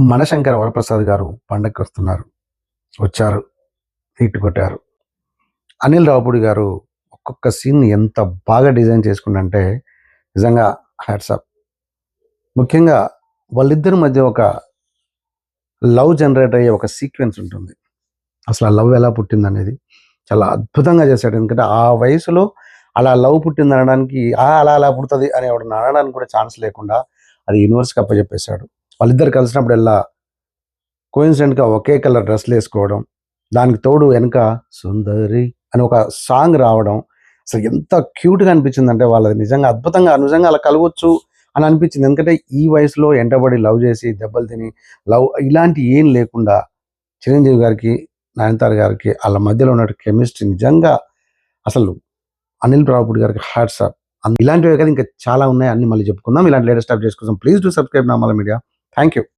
మనశంకర వరప్రసాద్ గారు పండగకి వస్తున్నారు వచ్చారు. హీట్ కొట్టారు. అనిల్ రావుపూడి గారు ఒక్కొక్క సీన్ ఎంత బాగా డిజైన్ చేసుకుందంటే నిజంగా హ్యాట్సాప్ ముఖ్యంగా వాళ్ళిద్దరి మధ్య ఒక లవ్ జనరేట్ అయ్యే ఒక సీక్వెన్స్ ఉంటుంది. అసలు ఆ లవ్ ఎలా పుట్టిందనేది చాలా అద్భుతంగా చేశాడు. ఎందుకంటే ఆ వయసులో అలా లవ్ పుట్టింది అనడానికి "ఆ, అలా అలా పుడుతుంది అని ఒకటి అనడానికి కూడా ఛాన్స్ లేకుండా అది యూనివర్స్కి అప్పచెప్పేశాడు. వాళ్ళిద్దరు కలిసినప్పుడల్లా కోయిన్సిడెంట్గా ఒకే కలర్ డ్రెస్లు వేసుకోవడం దానికి తోడు వెనుక సుందరి అని ఒక సాంగ్ రావడం. అసలు ఎంత క్యూట్గా అనిపించిందంటే వాళ్ళది నిజంగా అద్భుతంగా నిజంగా అలా కలవచ్చు అని అనిపించింది. ఎందుకంటే ఈ వయసులో ఎంటబడి లవ్ చేసి దెబ్బలు తిని లవ్ ఇలాంటి ఏం లేకుండా చిరంజీవి గారికి నయనతార గారికి వాళ్ళ మధ్యలో ఉన్న కెమిస్ట్రీ నిజంగా అసలు అనిల్ రావుపూడి గారికి హాట్సాప్ ఇలాంటివే కదా ఇంకా చాలా ఉన్నాయి. అన్ని మళ్ళీ చెప్పుకుందాం. ఇలాంటి లేటెస్ట్ అప్డేట్స్ కోసం ప్లీజ్ డూ సబ్స్క్రైబ్ నా మళ్ళీ మీడియా. Thank you.